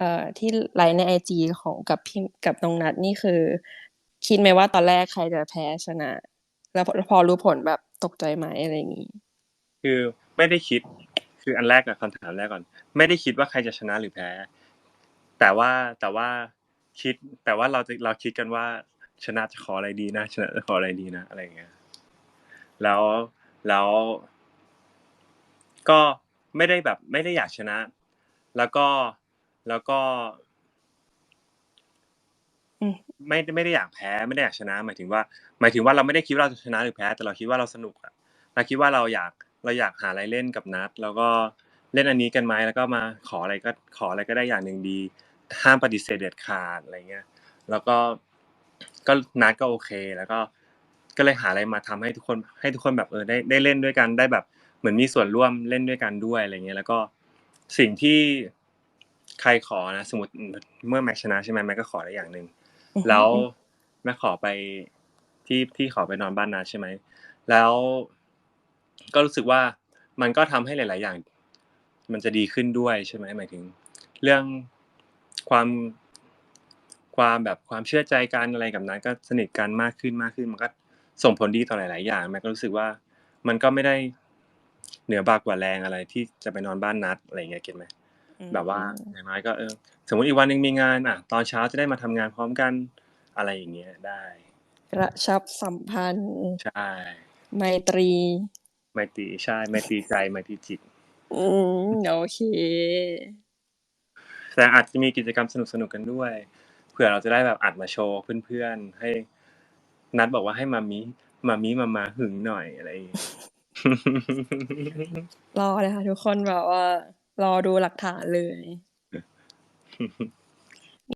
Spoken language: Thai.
เอ่อที่ไลฟ์ในไอจีของกับพี่กับน้องนัดนี่คือ คิดไหมว่าตอนแรกใครจะแพ้ชนะ แล้วพอพอรู้ผลแบบตกใจไหมอะไรอย่างงี้ คือไม่ได้คิดคืออันแรกอะคำถามแรกก่อน ไม่ได้คิดว่าใครจะชนะหรือแพ้ แต่ว่าแต่ว่าคิดแต่ว่าเราจะเราคิดกันว่า ชนะจะขออะไรดีนะ ชนะจะขออะไรดีนะอะไรอย่างเงี้ยแล้วแล้ว ก็ไม่ได้แบบ ไม่ได้อยากชนะ แล้วก็ แล้วก็อืมไม่ไม่ได้อยากแพ้ไม่ได้อยากชนะ หมายถึงว่า หมายถึงว่าเราไม่ได้คิดว่าเราจะชนะหรือแพ้ แต่เราคิดว่าเราสนุกอะเราคิดว่าเราอยากเราอยากหาอะไรเล่นกับนัด แล้วก็เล่นอันนี้กันไหมแล้วก็มาขออะไรก็ขออะไรก็ได้อย่างหนึ่งดีห้ามปฏิเสธเด็ดขาดอะไรเงี้ย แล้วก็ก็นัดก็โอเค แล้วก็ก็เลยหาอะไรมาทำให้ทุกคนให้ทุกคนแบบเออได้ได้เล่นด้วยกันได้แบบเหมือนมีส่วนร่วมเล่นด้วยกันด้วยอะไรเงี้ยแล้วก็สิ่งที่ ใครขอนะสมมติเมื่อแม็กชนะใช่ไหมแม็กก็ขอได้อย่างหนึ่งอือฮึแล้วแม่ขอไปที่ที่ขอไปนอนบ้านนาใช่ไหมแล้วก็รู้สึกว่ามันก็ทำให้หลาย ๆ อย่าง มันจะดีขึ้นด้วยใช่ไหมหมายถึง เรื่องความความแบบความเชื่อใจกันอะไรกับนั้น ก็สนิทกันมากขึ้นมากขึ้น มันก็ส่งผลดีต่อหลาย ๆ อย่างแม่ก็รู้สึกว่ามันก็ไม่ได้เหนือบากกว่าแรงอะไรที่จะไปนอนบ้านนัดอะไรอย่างเงี้ยเก็ตไหมอืม แบบว่าอย่างน้อยก็เออสมมติอีกวันหนึ่งมีงานอะ ตอนเช้าจะได้มาทำงานพร้อมกันอะไรอย่างเงี้ยได้ กระชับสัมพันธ์ใช่ไมตรีไมตรีใช่ไมตรีใจไมตรีจิต อืมโอเคแต่อาจจะมีกิจกรรมสนุกๆกันด้วย เผื่อเราจะได้แบบอัดมาโชว์เพื่อนๆ ให้ นัดบอกว่าให้มามีมามีมามาหึงหน่อยอะไรอย่างงี้รอเลยค่ะทุกคนแบบว่า รอดูหลักฐานเลย